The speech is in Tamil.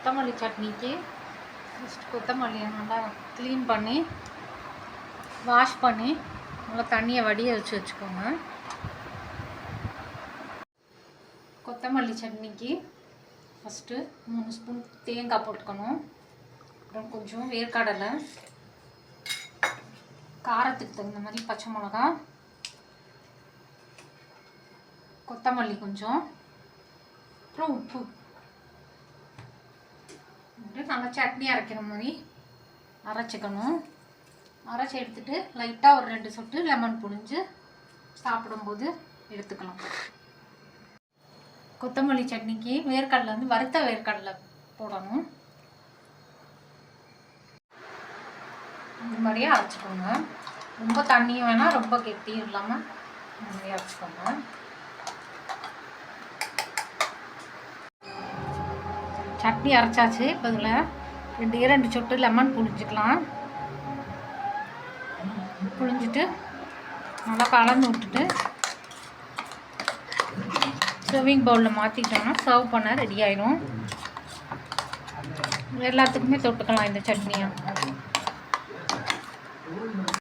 கொத்தமல்லி சட்னிக்கு ஃபஸ்ட் கொத்தமல்லியை நல்லா க்ளீன் பண்ணி வாஷ் பண்ணி நல்லா தண்ணியை வடிய வச்சு வச்சுக்கோங்க. கொத்தமல்லி சட்னிக்கு ஃபஸ்ட்டு மூணு ஸ்பூன் தேங்காய் போட்டுக்கணும். அப்புறம் கொஞ்சம் வேர்க்கடலை காரத்துக்கு தகுந்த மாதிரி பச்சை மிளகா கொத்தமல்லி கொஞ்சம் அப்புறம் உப்பு. அப்படியே நல்லா சட்னி அரைக்கிற மாதிரி அரைச்சிக்கணும். அரைச்சி எடுத்துட்டு லைட்டாக ஒரு ரெண்டு சொட்டு லெமன் புழிஞ்சு சாப்பிடும்போது எடுத்துக்கலாம். கொத்தமல்லி சட்னிக்கு வேர்க்கடலை வந்து வறுத்த வேர்க்கடலை போடணும். இந்த மாதிரியே அரைச்சிக்கோங்க. ரொம்ப தண்ணியும் வேணால் ரொம்ப கெட்டியும் இல்லாமல் இந்த மாதிரியே அரைச்சிக்கோங்க. சட்னி அரைச்சாச்சு. இப்போ இதில் ரெண்டு இரண்டு சொட்டு லெமன் புழிஞ்சிக்கலாம். புழிஞ்சிட்டு நல்லா கலந்து விட்டுட்டு சர்விங் பவுலில் மாற்றிட்டோம்னா சர்வ் பண்ண ரெடி ஆயிடும் எல்லாத்துக்குமே தொட்டுக்கலாம் இந்த சட்னியை.